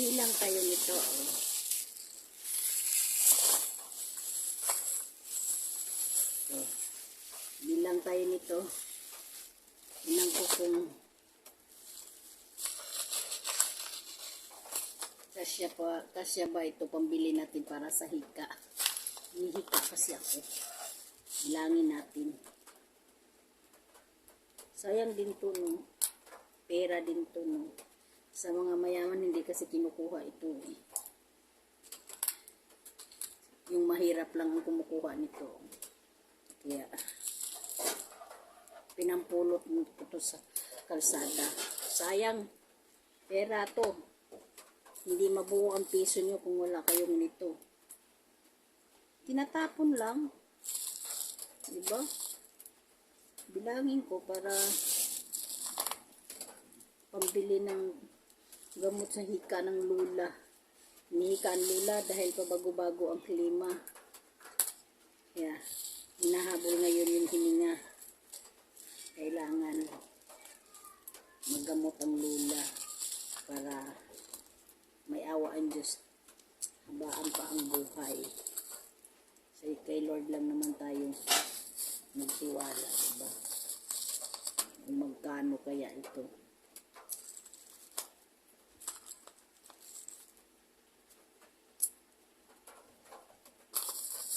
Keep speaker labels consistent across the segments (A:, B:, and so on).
A: bilang tayo nito. Oh. Bilang tayo nito. Bilang ko kung kasya, pa, kasya ba ito pambili natin para sa hika. Hihika kasi ako. Bilangin natin. Sayang din to no. Pera din to no. Sa mga mayaman, hindi kasi kinukuha ito eh. Yung mahirap lang ang kumukuha nito. Kaya, pinampulot nito ito sa kalsada. Sayang, pera to. Hindi mabuo ang piso nyo kung wala kayong nito. Tinatapon lang. Diba? Bilangin ko para pambili ng gamot sa hika ng lula. Nihika ang lula dahil pabago-bago ang klima. Kaya, yeah. hinahabol ngayon yung hininga. Kailangan magamot ang lula para may awa ang Diyos. Habaan pa ang buhay. Say, kay Lord lang naman tayo magtiwala. Diba? Magkano kaya ito?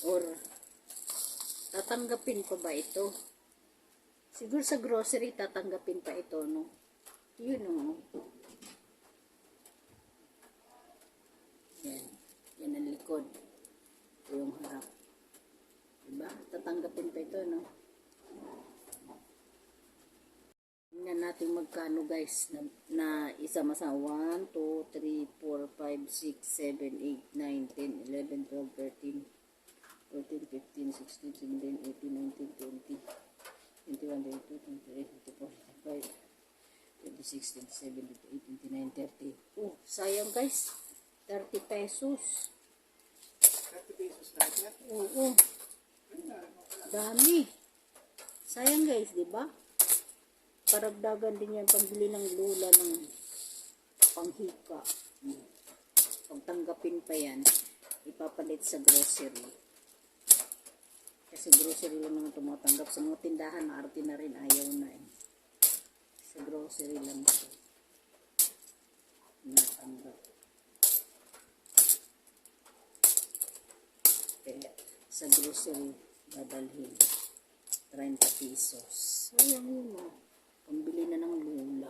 A: or tatanggapin ko ba ito? Siguro sa grocery tatanggapin pa ito, no? Yun, no? Yan. Yan ang likod. Ito yung harap. Diba? Tatanggapin pa ito, no? Tingnan natin magkano, guys, na, na isama sa 1, 2, 3, 4, 5, 6, 7, 8, 9, 10, 11, 12, 13, 16, 17, 18, 19, 20, 21, 22, 23, 24, 25, 26, 27, 28, 29, 30. Oh, sayang guys. 30 pesos.
B: 30 pesos lahat yan?
A: Oo. Dami. Sayang guys, di ba? Paragdagan din yan pambili ng lula ng panghika. Hmm. Pagtanggapin pa yan, ipapalit sa grocery. Kasi grocery lang naman tumatanggap. Sa mga tindahan, maarte na rin. Ayaw na eh. Sa grocery lang ito. Natanggap. Kaya sa grocery, dadalhin. 30 pesos. ayaw mo. Pambili na ng lula.